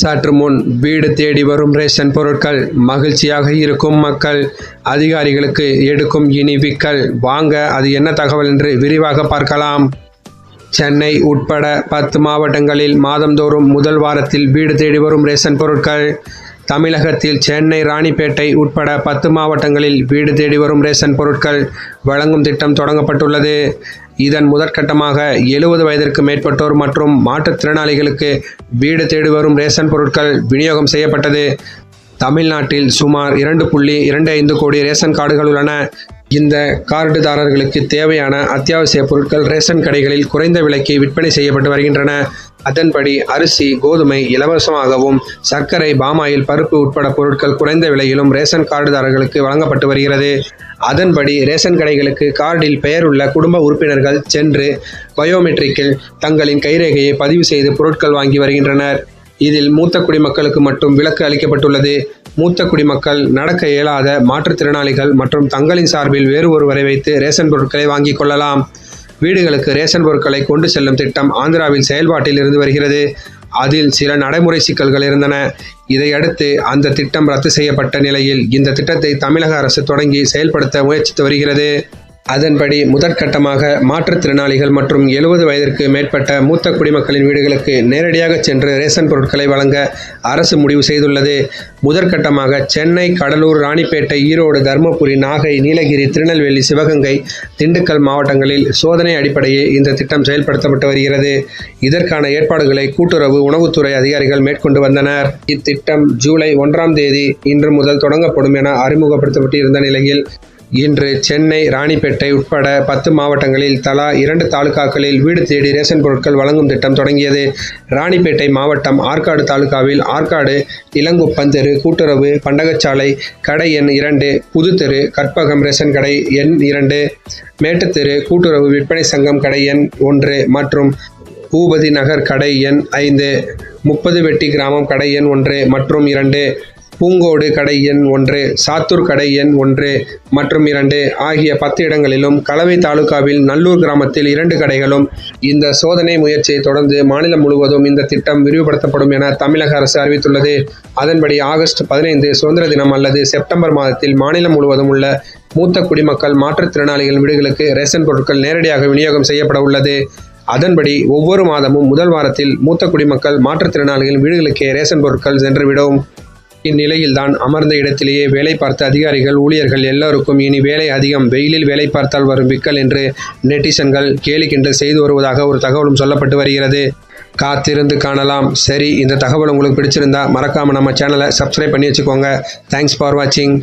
சற்று முன் வீடு தேடி வரும் ரேஷன் பொருட்கள் மகிழ்ச்சியாக இருக்கும் மக்கள் அதிகாரிகளுக்கு எடுக்கும் இனிவிக்கல் வாங்க அது என்ன தகவல் என்று விரிவாக பார்க்கலாம். சென்னை உட்பட பத்து மாவட்டங்களில் மாதந்தோறும் முதல் வாரத்தில் வீடு தேடி வரும் ரேஷன் பொருட்கள். தமிழகத்தில் சென்னை ராணிப்பேட்டை உட்பட பத்து மாவட்டங்களில் வீடு தேடி வரும் ரேஷன் பொருட்கள் வழங்கும் திட்டம் தொடங்கப்பட்டுள்ளது. இதன் முதற்கட்டமாக எழுபது வயதிற்கு மேற்பட்டோர் மற்றும் மாற்றுத்திறனாளிகளுக்கு வீடு தேடி வரும் ரேஷன் பொருட்கள் விநியோகம் செய்யப்பட்டது. தமிழ்நாட்டில் சுமார் இரண்டு புள்ளி இரண்டு ஐந்து கோடி ரேஷன் கார்டுகள் உள்ளன. இந்த கார்டுதாரர்களுக்கு தேவையான அத்தியாவசிய பொருட்கள் ரேஷன் கடைகளில் குறைந்த விலைக்கு விற்பனை செய்யப்பட்டு வருகின்றன. அதன்படி அரிசி கோதுமை இலவசமாகவும் சர்க்கரை பாமாயில் பருப்பு உட்பட பொருட்கள் குறைந்த விலையிலும் ரேஷன் கார்டுதாரர்களுக்கு வழங்கப்பட்டு வருகிறது. அதன்படி ரேஷன் கடைகளுக்கு கார்டில் பெயர் உள்ள குடும்ப உறுப்பினர்கள் சென்று பயோமெட்ரிக்கில் தங்களின் கைரேகையை பதிவு செய்து பொருட்கள் வாங்கி வருகின்றனர். இதில் மூத்த குடிமக்களுக்கு மட்டும் விலக்கு அளிக்கப்பட்டுள்ளது. மூத்த குடிமக்கள் நடக்க இயலாத மாற்றுத்திறனாளிகள் மற்றும் தங்களின் சார்பில் வேறு ஒருவரை வைத்து ரேஷன் பொருட்களை வாங்கிக் கொள்ளலாம். வீடுகளுக்கு ரேஷன் பொருட்களை கொண்டு செல்லும் திட்டம் ஆந்திராவில் செயல்பாட்டில் இருந்து வருகிறது. அதில் சில நடைமுறை சிக்கல்கள் இருந்தன. இதையடுத்து அந்த திட்டம் ரத்து செய்யப்பட்ட நிலையில் இந்த திட்டத்தை தமிழக அரசு தொடங்கி செயல்படுத்த முயற்சித்து வருகிறது. அதன்படி முதற்கட்டமாக மாற்றுத்திறனாளிகள் மற்றும் எழுபது வயதிற்கு மேற்பட்ட மூத்த குடிமக்களின் வீடுகளுக்கு நேரடியாக சென்று ரேஷன் பொருட்களை வழங்க அரசு முடிவு செய்துள்ளது. முதற்கட்டமாக சென்னை கடலூர் ராணிப்பேட்டை ஈரோடு தருமபுரி நாகை நீலகிரி திருநெல்வேலி சிவகங்கை திண்டுக்கல் மாவட்டங்களில் சோதனை அடிப்படையில் இந்த திட்டம் செயல்படுத்தப்பட்டு வருகிறது. இதற்கான ஏற்பாடுகளை கூட்டுறவு உணவுத்துறை அதிகாரிகள் மேற்கொண்டு வந்தனர். இத்திட்டம் ஜூலை ஒன்றாம் தேதி இன்று முதல் தொடங்கப்படும் என அறிமுகப்படுத்தப்பட்டு இருந்த நிலையில் இன்று சென்னை ராணிப்பேட்டை உட்பட பத்து மாவட்டங்களில் தலா இரண்டு தாலுகாக்களில் வீடு தேடி ரேஷன் பொருட்கள் வழங்கும் திட்டம் தொடங்கியது. ராணிப்பேட்டை மாவட்டம் ஆற்காடு தாலுகாவில் ஆற்காடு இளங்குப்பந்தெரு கூட்டுறவு பண்டகச்சாலை கடை எண் இரண்டு புதுத்தெரு கற்பகம் ரேஷன் கடை எண் இரண்டு மேட்டுத்தெரு கூட்டுறவு விற்பனை சங்கம் கடை எண் ஒன்று மற்றும் பூபதி நகர் கடை எண் ஐந்து முப்பது வெட்டி கிராமம் கடை எண் ஒன்று மற்றும் இரண்டு பூங்கோடு கடை எண் ஒன்று சாத்தூர் கடை எண் ஒன்று மற்றும் இரண்டு ஆகிய பத்து இடங்களிலும் கலவை தாலுகாவில் நல்லூர் கிராமத்தில் இரண்டு கடைகளும். இந்த சோதனை முயற்சியை தொடர்ந்து மாநிலம் முழுவதும் இந்த திட்டம் விரிவுபடுத்தப்படும் என தமிழக அரசு அறிவித்துள்ளது. அதன்படி ஆகஸ்ட் பதினைந்து சுதந்திர தினம் அல்லது செப்டம்பர் மாதத்தில் மாநிலம் முழுவதும் உள்ள மூத்த குடிமக்கள் மாற்றுத்திறனாளிகள் வீடுகளுக்கு ரேஷன் பொருட்கள் நேரடியாக விநியோகம் செய்யப்பட உள்ளது. அதன்படி ஒவ்வொரு மாதமும் முதல் வாரத்தில் மூத்த குடிமக்கள் மாற்றுத்திறனாளிகள் வீடுகளுக்கே ரேஷன் பொருட்கள் சென்றுவிடும். இந்நிலையில்தான் அமர்ந்த இடத்திலேயே வேலை பார்த்த அதிகாரிகள் ஊழியர்கள் எல்லோருக்கும் இனி வேலை அதிகம் வெயிலில் வேலை பார்த்தால் வரும் விக்கல் என்று நெட்டிசன்கள் கேலி செய்து வருவதாக ஒரு தகவலும் சொல்லப்பட்டு வருகிறது. காத்திருந்து காணலாம். சரி இந்த தகவல் உங்களுக்கு பிடிச்சிருந்தா மறக்காமல் நம்ம சேனலை சப்ஸ்கிரைப் பண்ணி வச்சுக்கோங்க. தேங்க்ஸ் ஃபார் வாட்சிங்